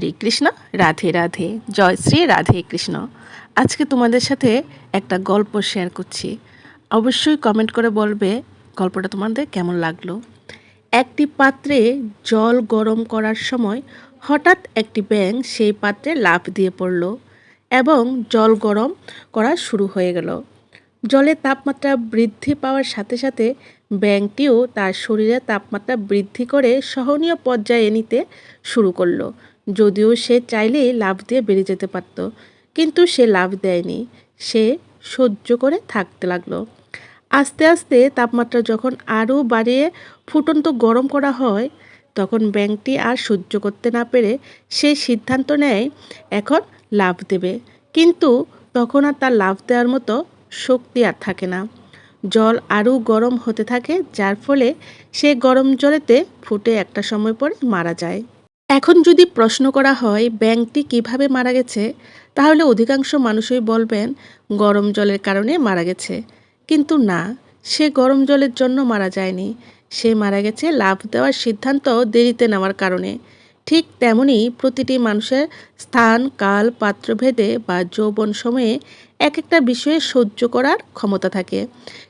হরে কৃষ্ণ, রাধে রাধে, জয় শ্রী রাধে কৃষ্ণ। আজকে তোমাদের সাথে একটা গল্প শেয়ার করছি। অবশ্যই কমেন্ট করে বলবে গল্পটা তোমাদের কেমন লাগল। একটি পাত্রে জল গরম করার সময় হঠাৎ একটি ব্যাঙ সেই পাত্রে লাফ দিয়ে পড়ল এবং জল গরম করা শুরু হয়ে গেল। জলের তাপমাত্রা বৃদ্ধি পাওয়ার সাথে সাথে ব্যাঙটিও তার শরীরের তাপমাত্রা বৃদ্ধি করে সহনীয় পর্যায়ে নিতে শুরু করল। যদিও সে চাইলেই লাভ দিয়ে বেরিয়ে যেতে পারত, কিন্তু সে লাভ দেয়নি। সে সহ্য করে থাকতে লাগল। আস্তে আস্তে তাপমাত্রা যখন আরও বাড়িয়ে ফুটন্ত গরম করা হয়, তখন ব্যাংকটি আর সহ্য করতে না পেরে সে সিদ্ধান্ত নেয়, এখন লাভ দেবে। কিন্তু তখন আর তার লাভ দেওয়ার মতো শক্তি আর থাকে না। জল আরও গরম হতে থাকে, যার ফলে সে গরম জলেতে ফুটে একটা সময় পরে মারা যায়। এখন যদি প্রশ্ন করা হয়, ব্যাংকটি কীভাবে মারা গেছে? তাহলে অধিকাংশ মানুষই বলবেন, গরম জলের কারণে মারা গেছে। কিন্তু না, সে গরম জলের জন্য মারা যায়নি। সে মারা গেছে লাভ দেওয়ার সিদ্ধান্ত দেরিতে নেওয়ার কারণে। ঠিক তেমনি প্রতিটি মানুষের স্থান, কাল, পাত্রভেদে বা যৌবন সময়ে এক একটা বিষয়ে সহ্য করার ক্ষমতা থাকে।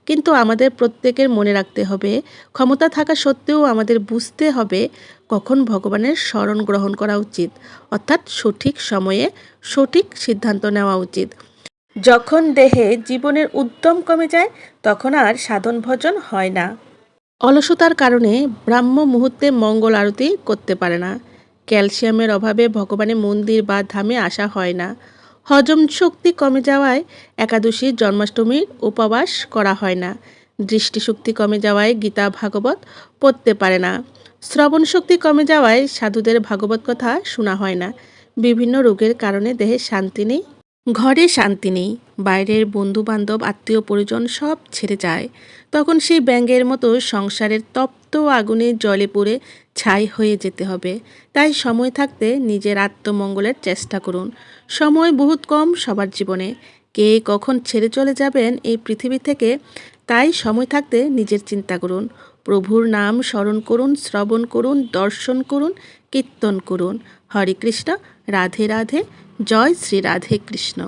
কিন্তু আমাদের প্রত্যেকের মনে রাখতে হবে, ক্ষমতা থাকা সত্ত্বেও আমাদের বুঝতে হবে কখন ভগবানের স্মরণ গ্রহণ করা উচিত, অর্থাৎ সঠিক সময়ে সঠিক সিদ্ধান্ত নেওয়া উচিত। যখন দেহে জীবনের উদ্যম কমে যায়, তখন আর সাধন ভজন হয় না। অলসতার কারণে ব্রাহ্ম মুহূর্তে মঙ্গল আরতি করতে পারে না। ক্যালসিয়ামের অভাবে ভগবানের মন্দির বা ধামে আসা হয় না। হজম শক্তি কমে যাওয়ায় একাদশী, জন্মাষ্টমীর উপবাস করা হয় না। দৃষ্টিশক্তি কমে যাওয়ায় গীতা, ভাগবত পড়তে পারে না। শ্রবণ শক্তি কমে যাওয়ায় সাধুদের ভাগবত কথা শোনা হয় না। বিভিন্ন রোগের কারণে দেহে শান্তি নেই। ঘরে শান্তি নেই, বাইরের বন্ধু বান্ধব আত্মীয় পরিজন সব ছেড়ে যায়। তখন সেই ব্যাঙ্গের মতো সংসারের তপ্ত আগুনে জলে পড়ে ছাই হয়ে যেতে হবে। তাই সময় থাকতে নিজের আত্মমঙ্গলের চেষ্টা করুন। সময় বহুত কম সবার জীবনে। কে কখন ছেড়ে চলে যাবেন এই পৃথিবী থেকে, তাই সময় থাকতে নিজের চিন্তা করুন। প্রভুর নাম স্মরণ করুন, শ্রবণ করুন, দর্শন করুন, কীর্তন করুন। হরে কৃষ্ণ, রাধে রাধে, জয় শ্রী রাধে কৃষ্ণ।